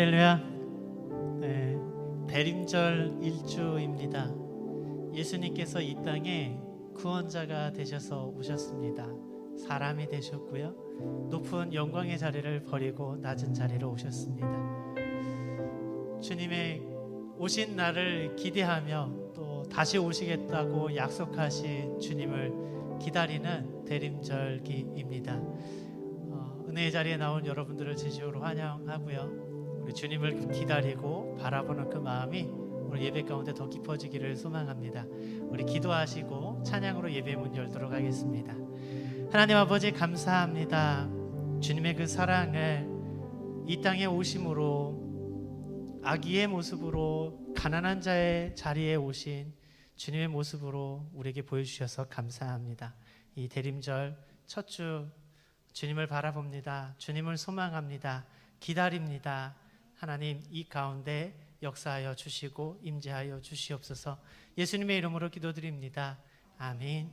할렐루야. 네, 대림절 일주입니다. 예수님께서 이 땅에 구원자가 되셔서 오셨습니다. 사람이 되셨고요. 높은 영광의 자리를 버리고 낮은 자리로 오셨습니다. 주님의 오신 날을 기대하며 또 다시 오시겠다고 약속하신 주님을 기다리는 대림절기입니다. 어, 은혜의 자리에 나온 여러분들을 진심으로 환영하고요. 우리 주님을 기다리고 바라보는 그 마음이 오늘 예배 가운데 더 깊어지기를 소망합니다. 우리 기도하시고 찬양으로 예배 문 열도록 하겠습니다. 하나님 아버지 감사합니다. 주님의 그 사랑을 이 땅에 오심으로 아기의 모습으로 가난한 자의 자리에 오신 주님의 모습으로 우리에게 보여주셔서 감사합니다. 이 대림절 첫 주 주님을 바라봅니다. 주님을 소망합니다. 기다립니다. 하나님 이 가운데 역사하여 주시고 임재하여 주시옵소서. 예수님의 이름으로 기도드립니다. 아멘.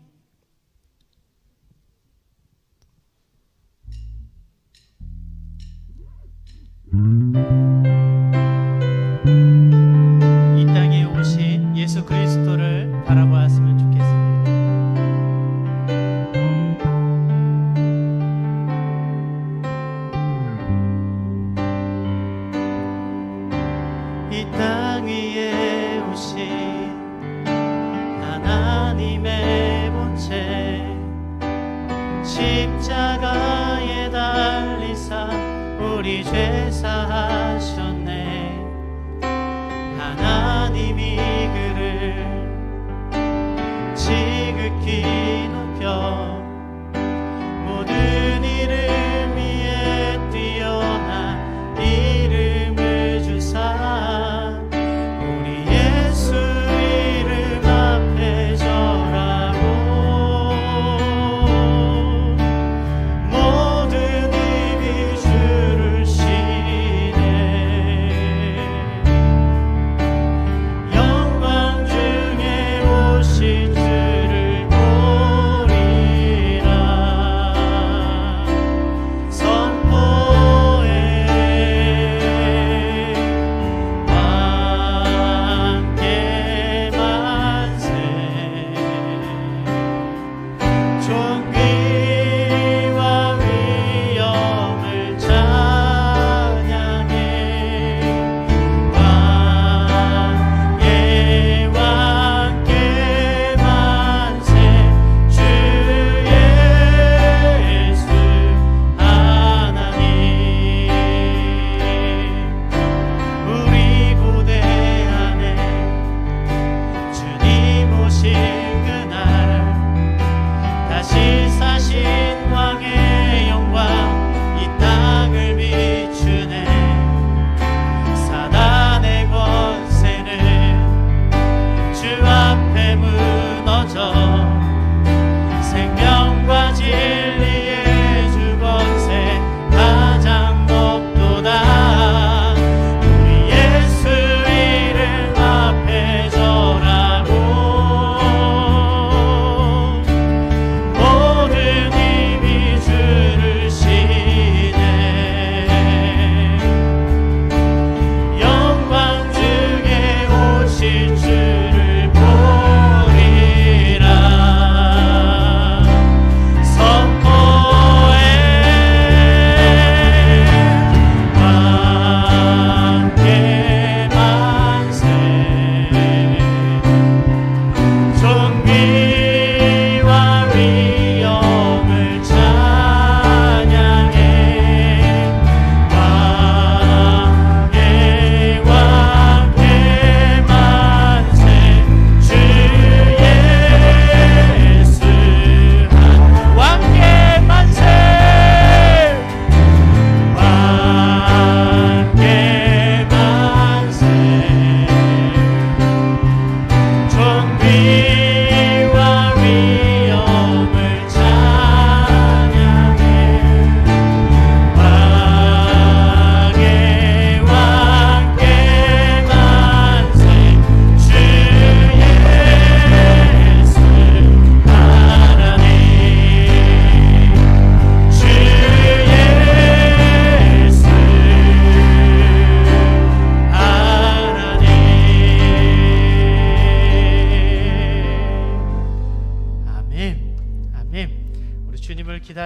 이 땅에 오신 예수 그리스도를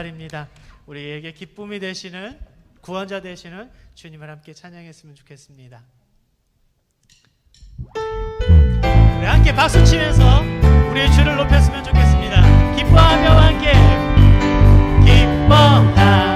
기다립니다. 우리에게 기쁨이 되시는 구원자 되시는 주님을 함께 찬양했으면 좋겠습니다. 우리 함께 박수 치면서 우리의 주를 높였으면 좋겠습니다. 기뻐하며 함께 기뻐하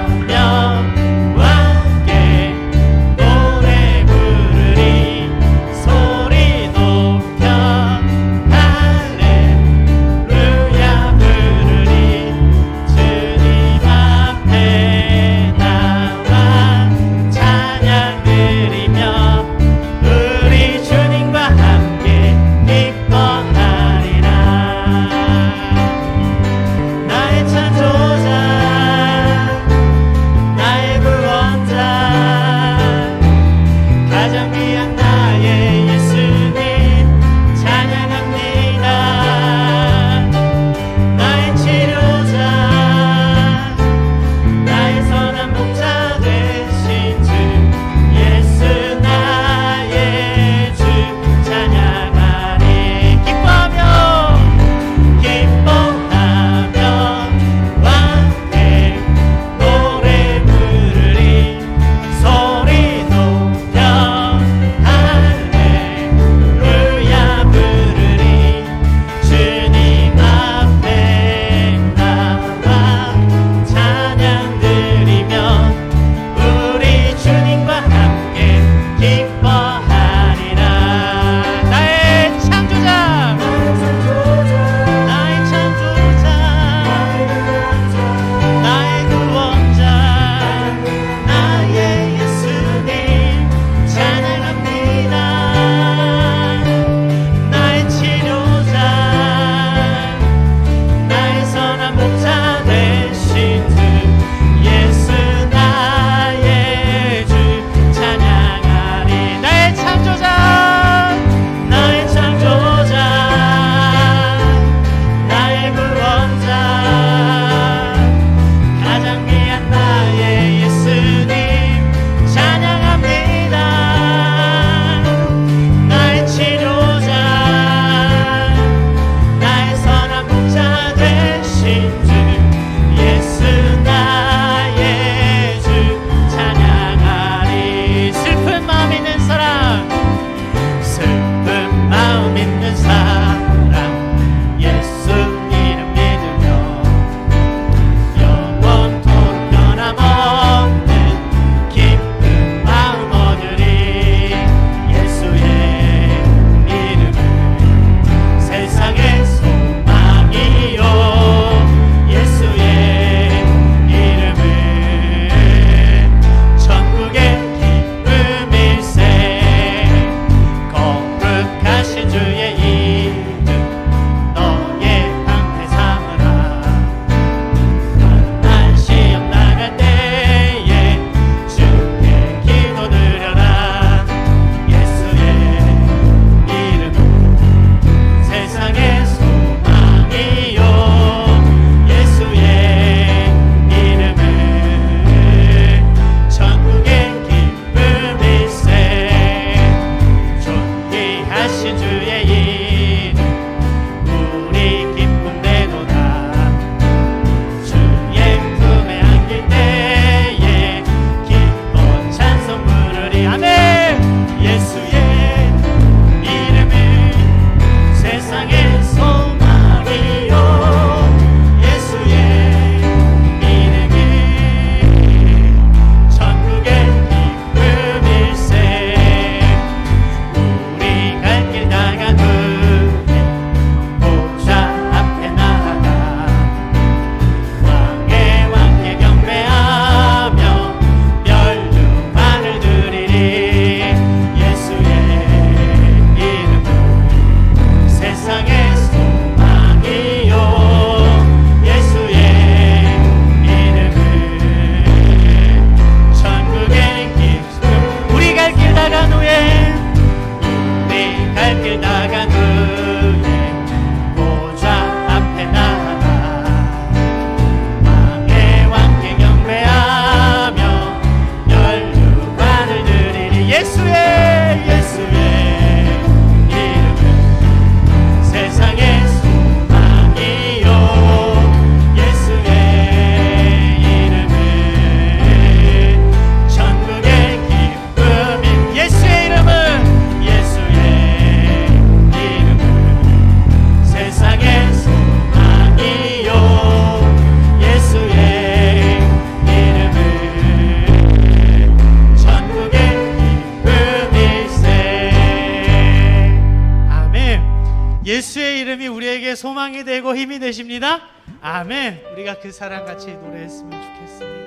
힘이 되십니다. 아멘. 우리가 그 사랑 같이 노래했으면 좋겠습니다.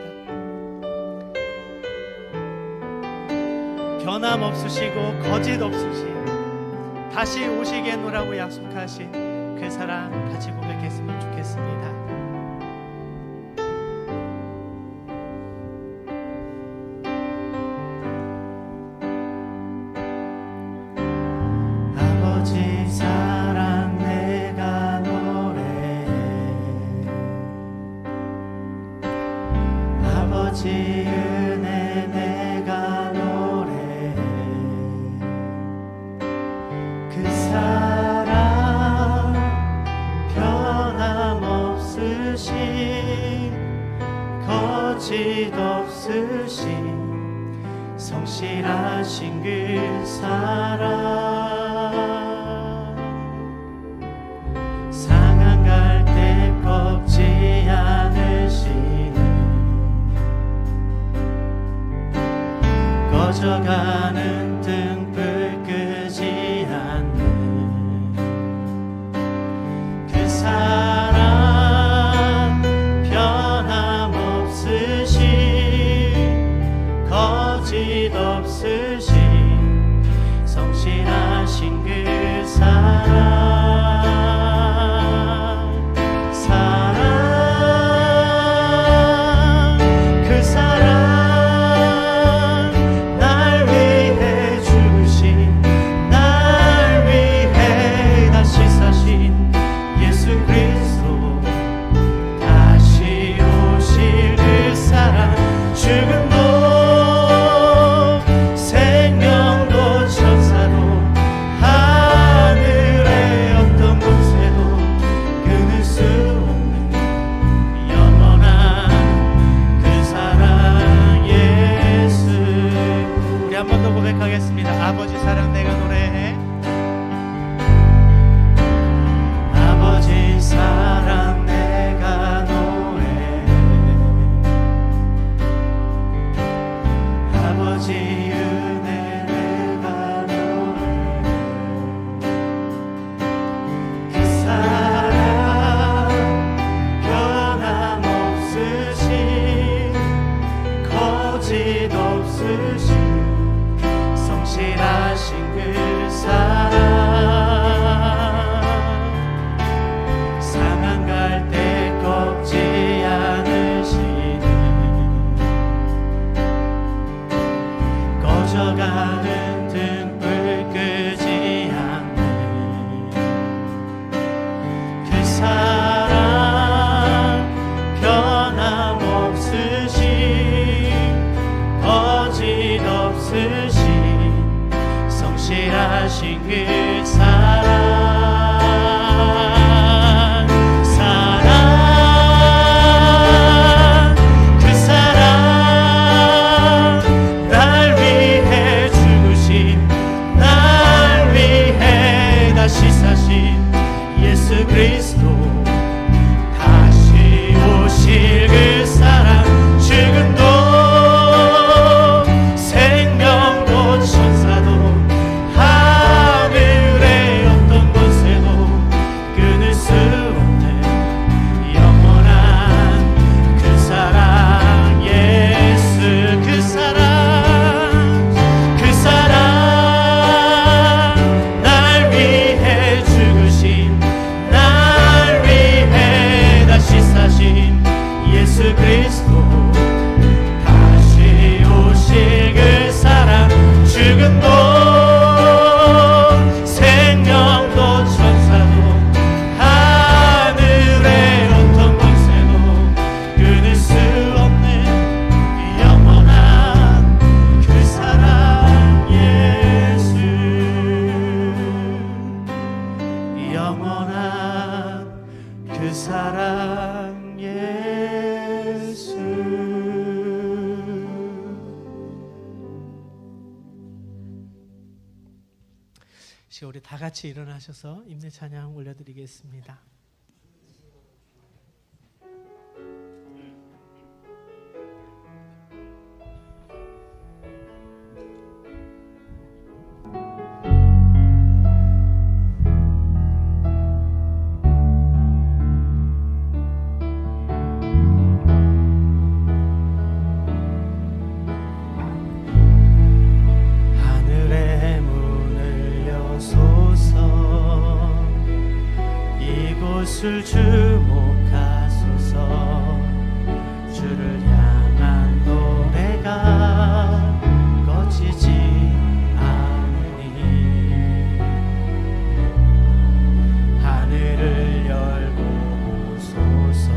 변함 없으시고 거짓 없으신 다시 오시겠노라고 약속하신 그 사랑 같이 보겠습니다. see. 시 우리 다 같이 일어나셔서 임내 찬양 올려드리겠습니다. 예수를 주목하소서. 주를 향한 노래가 꺼지지 않으니 하늘을 열고 오소서.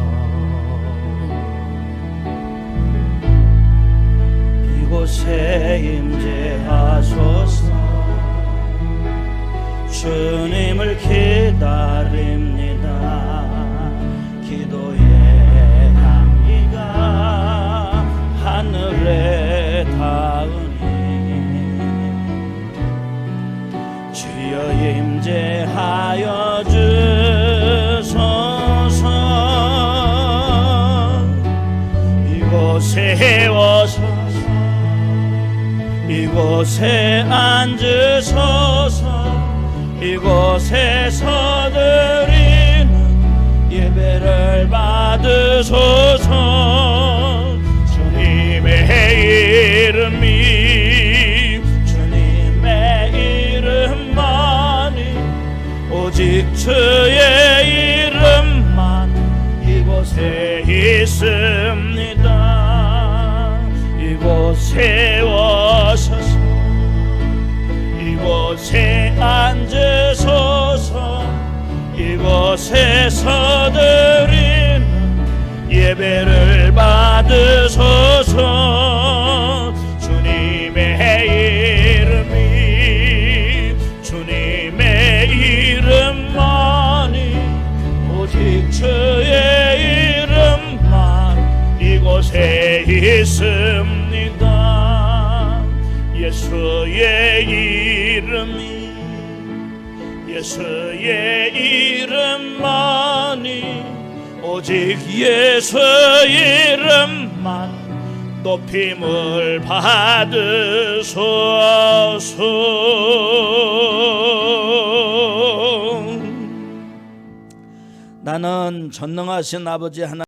이곳에 임재하소서. 주 있습니다. 이곳에 오셔서 이곳에 앉으소서 이곳에 서 드리는 예배를 있습니다. 예수의 이름이 예수의 이름만이 오직 예수 이름만 높임을 받으소서. 나는 전능하신 아버지 하나